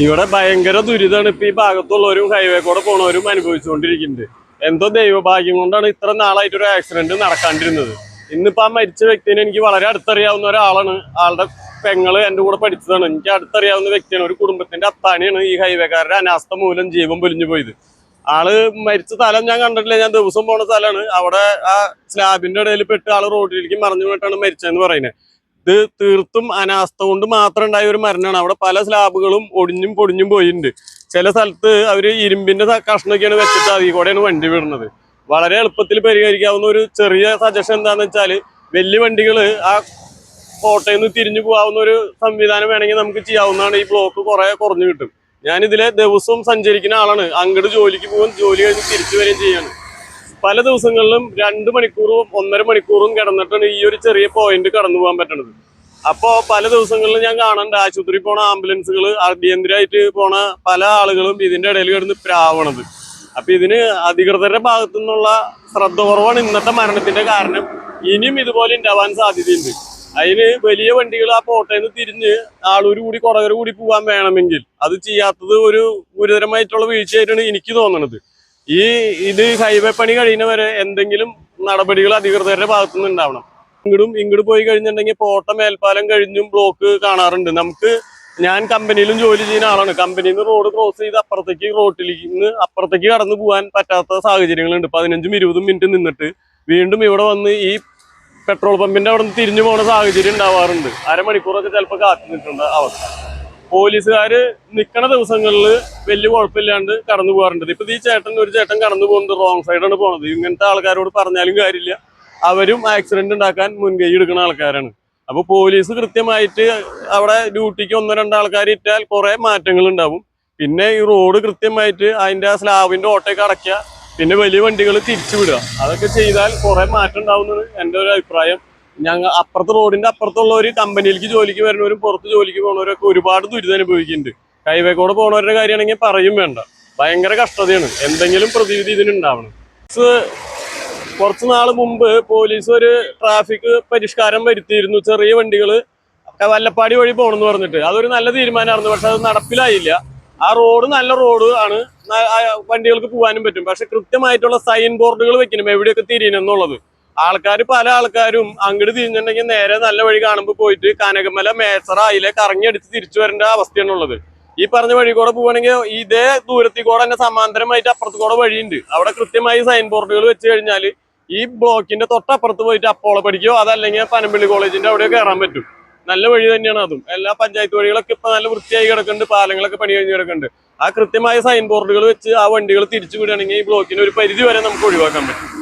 ഇവിടെ ഭയങ്കര ദുരിതമാണ് ഇപ്പൊ ഈ ഭാഗത്തുള്ളവരും ഹൈവേ കൂടെ പോണവരും അനുഭവിച്ചുകൊണ്ടിരിക്കുന്നുണ്ട്. എന്തോ ദൈവഭാഗ്യം കൊണ്ടാണ് ഇത്ര നാളായിട്ട് ഒരു ആക്സിഡന്റ് നടക്കാണ്ടിരുന്നത്. ഇന്നിപ്പോ ആ മരിച്ച വ്യക്തിനെ എനിക്ക് വളരെ അടുത്തറിയാവുന്ന ഒരാളാണ്. ആളുടെ പെങ്ങൾ എന്റെ കൂടെ പഠിച്ചതാണ്. എനിക്ക് അടുത്തറിയാവുന്ന വ്യക്തിയാണ്. ഒരു കുടുംബത്തിന്റെ അത്താണിയാണ് ഈ ഹൈവേക്കാരുടെ അനാസ്ഥ മൂലം ജീവൻ പൊലിഞ്ഞു പോയത്. ആൾ മരിച്ച സ്ഥലം ഞാൻ കണ്ടിട്ടില്ല. ഞാൻ ദിവസം പോണ സ്ഥലമാണ്. അവിടെ ആ സ്ലാബിന്റെ ഇടയിൽ പെട്ട് ആൾ റോഡിലേക്ക് മറിഞ്ഞു പോയിട്ടാണ് മരിച്ചതെന്ന് പറയുന്നത്. ഇത് തീർത്തും അനാസ്ഥ കൊണ്ട് മാത്രം ഉണ്ടായ ഒരു മരണമാണ്. അവിടെ പല സ്ലാബുകളും ഒടിഞ്ഞും പൊടിഞ്ഞും പോയിട്ടുണ്ട്. ചില സ്ഥലത്ത് അവർ ഇരുമ്പിന്റെ കഷ്ണൊക്കെയാണ് വെച്ചിട്ട് അതിൽ കൂടെയാണ് വണ്ടി വിടുന്നത്. വളരെ എളുപ്പത്തിൽ പരിഹരിക്കാവുന്ന ഒരു ചെറിയ സജഷൻ എന്താന്ന് വെച്ചാൽ വലിയ വണ്ടികൾ ആ കോട്ടയിൽ നിന്ന് തിരിഞ്ഞു പോകാവുന്ന ഒരു സംവിധാനം വേണമെങ്കിൽ നമുക്ക് ചെയ്യാവുന്നതാണ്. ഈ ബ്ലോക്ക് കുറെ കുറഞ്ഞു കിട്ടും. ഞാൻ ഇതിലെ ദിവസവും സഞ്ചരിക്കുന്ന ആളാണ്. അങ്ങോട്ട് ജോലിക്ക് പോകും. ജോലി കഴിഞ്ഞ് തിരിച്ചു വരികയും ചെയ്യാണ്. പല ദിവസങ്ങളിലും രണ്ട് മണിക്കൂറും ഒന്നര മണിക്കൂറും കിടന്നിട്ടാണ് ഈ ഒരു ചെറിയ പോയിന്റ് കടന്നു പോകാൻ പറ്റണത്. അപ്പോ പല ദിവസങ്ങളിലും ഞാൻ കാണണ്ട ആശുപത്രി പോണ ആംബുലൻസുകൾ അടിയന്തരമായിട്ട് പോണ പല ആളുകളും ഇതിന്റെ ഇടയിൽ കിടന്ന് പ്രാവണത്. അപ്പൊ ഇതിന് അധികൃതരുടെ ഭാഗത്തു നിന്നുള്ള ശ്രദ്ധ കുറവാണ് ഇന്നത്തെ മരണത്തിന്റെ കാരണം. ഇനിയും ഇതുപോലെ ഉണ്ടാവാൻ സാധ്യതയുണ്ട്. അതിന് വലിയ വണ്ടികൾ ആ പോട്ടയിൽ നിന്ന് തിരിഞ്ഞ് ആളൂർ കൂടി കൊടകര കൂടി പോകാൻ വേണമെങ്കിൽ അത് ചെയ്യാത്തത് ഒരു ഗുരുതരമായിട്ടുള്ള വീഴ്ചയായിട്ടാണ് എനിക്ക് തോന്നുന്നത് ഈ ഇത് ഹൈവേ പണി കഴിയുന്നവരെ എന്തെങ്കിലും നടപടികൾ അധികൃതരുടെ ഭാഗത്തു നിന്ന് ഉണ്ടാവണം ഇങ്ങോട്ടും ഇങ്ങോട്ട് പോയി കഴിഞ്ഞിട്ടുണ്ടെങ്കിൽ പോട്ട മേൽപ്പാലം കഴിഞ്ഞും ബ്ലോക്ക് കാണാറുണ്ട്. നമുക്ക് ഞാൻ കമ്പനിയിലും ജോലി ചെയ്യുന്ന ആളാണ്. കമ്പനിയിൽ നിന്ന് റോഡ് ക്രോസ് ചെയ്ത് അപ്പുറത്തേക്ക് റോട്ടിലേക്ക് നിന്ന് അപ്പുറത്തേക്ക് കടന്നു പോകാൻ പറ്റാത്ത സാഹചര്യങ്ങളുണ്ട്. പതിനഞ്ചും ഇരുപതും മിനിറ്റ് നിന്നിട്ട് വീണ്ടും ഇവിടെ വന്ന് ഈ പെട്രോൾ പമ്പിന്റെ അവിടെ നിന്ന് തിരിഞ്ഞു പോകുന്ന സാഹചര്യം ഉണ്ടാവാറുണ്ട്. അരമണിക്കൂറൊക്കെ ചിലപ്പോൾ കാത്തു നിൽക്കേണ്ട അവസ്ഥ. പോലീസുകാര് നിൽക്കണ ദിവസങ്ങളിൽ വലിയ കുഴപ്പമില്ലാണ്ട് കടന്നു പോകാറുണ്ട്. ഇപ്പൊ ഈ ചേട്ടൻ ഒരു ചേട്ടൻ കടന്നു പോകുന്നത് റോങ് സൈഡാണ് പോണത്. ഇങ്ങനത്തെ ആൾക്കാരോട് പറഞ്ഞാലും കാര്യമില്ല. അവരും ആക്സിഡന്റ് ഉണ്ടാക്കാൻ മുൻകൈ എടുക്കുന്ന ആൾക്കാരാണ്. അപ്പൊ പോലീസ് കൃത്യമായിട്ട് അവിടെ ഡ്യൂട്ടിക്ക് ഒന്നോ രണ്ടോ ആൾക്കാർ ഇട്ടാൽ കുറെ മാറ്റങ്ങൾ ഉണ്ടാവും. പിന്നെ ഈ റോഡ് കൃത്യമായിട്ട് അതിന്റെ ആ സ്ലാബിന്റെ ഓട്ടയൊക്കെ അടയ്ക്കുക. പിന്നെ വലിയ വണ്ടികൾ തിരിച്ചു വിടുക. അതൊക്കെ ചെയ്താൽ കുറെ മാറ്റം ഉണ്ടാവുന്നതാണ് എന്റെ ഒരു അഭിപ്രായം. ഞങ്ങൾ അപ്പുറത്ത് റോഡിന്റെ അപ്പുറത്തുള്ള ഒരു കമ്പനിയിലേക്ക് ജോലിക്ക് വരുന്നവരും പുറത്ത് ജോലിക്ക് പോകുന്നവരൊക്കെ ഒരുപാട് ദുരിതം അനുഭവിക്കുന്നുണ്ട്. ഹൈവേ കൂടെ പോകുന്നവരുടെ കാര്യമാണെങ്കിൽ പറയും വേണ്ട. ഭയങ്കര കഷ്ടതയാണ്. എന്തെങ്കിലും പ്രതിവിധി ഇതിനുണ്ടാവണം. കുറച്ച് നാൾ മുമ്പ് പോലീസ് ഒരു ട്രാഫിക് പരിഷ്കാരം വരുത്തിയിരുന്നു. ചെറിയ വണ്ടികൾ വല്ലപ്പാടി വഴി പോകണമെന്ന് പറഞ്ഞിട്ട്. അതൊരു നല്ല തീരുമാനമായിരുന്നു. പക്ഷെ അത് നടപ്പിലായില്ല. ആ റോഡ് നല്ല റോഡ് ആണ്. വണ്ടികൾക്ക് പോകാനും പറ്റും. പക്ഷെ കൃത്യമായിട്ടുള്ള സൈൻ ബോർഡുകൾ വെക്കണം. എവിടെയൊക്കെ തിരിയണമെന്നുള്ളത്. ആൾക്കാർ പല ആൾക്കാരും അങ്ങോട്ട് തിരിഞ്ഞിട്ടുണ്ടെങ്കിൽ നേരെ നല്ല വഴി കാണുമ്പോൾ പോയിട്ട് കനകമല മേസറ അതിലെ കറങ്ങിയടിച്ച് തിരിച്ചു വരേണ്ട അവസ്ഥയാണുള്ളത്. ഈ പറഞ്ഞ വഴി കൂടെ പോവാണെങ്കിൽ ഇതേ ദൂരത്തിൽ കൂടെ തന്നെ സമാന്തരമായിട്ട് അപ്പുറത്ത് കൂടെ വഴിയുണ്ട്. അവിടെ കൃത്യമായി സൈൻ ബോർഡുകൾ വെച്ച് കഴിഞ്ഞാൽ ഈ ബ്ലോക്കിന്റെ തൊട്ടപ്പുറത്ത് പോയിട്ട് അപ്പോള പഠിക്കോ അതല്ലെങ്കിൽ പനമ്പിള്ളി കോളേജിന്റെ അവിടെ കയറാൻ പറ്റും. നല്ല വഴി തന്നെയാണ് അതും. എല്ലാ പഞ്ചായത്ത് വഴികളൊക്കെ ഇപ്പൊ നല്ല വൃത്തിയായി കിടക്കുന്നുണ്ട്. പാലങ്ങളൊക്കെ പണി കഴിഞ്ഞ് കിടക്കുന്നുണ്ട്. ആ കൃത്യമായ സൈൻ ബോർഡുകൾ വെച്ച് ആ വണ്ടികൾ തിരിച്ചു വിടുകയാണെങ്കിൽ ഈ ബ്ലോക്കിന് ഒരു പരിധി വരെ നമുക്ക് ഒഴിവാക്കാൻ പറ്റും.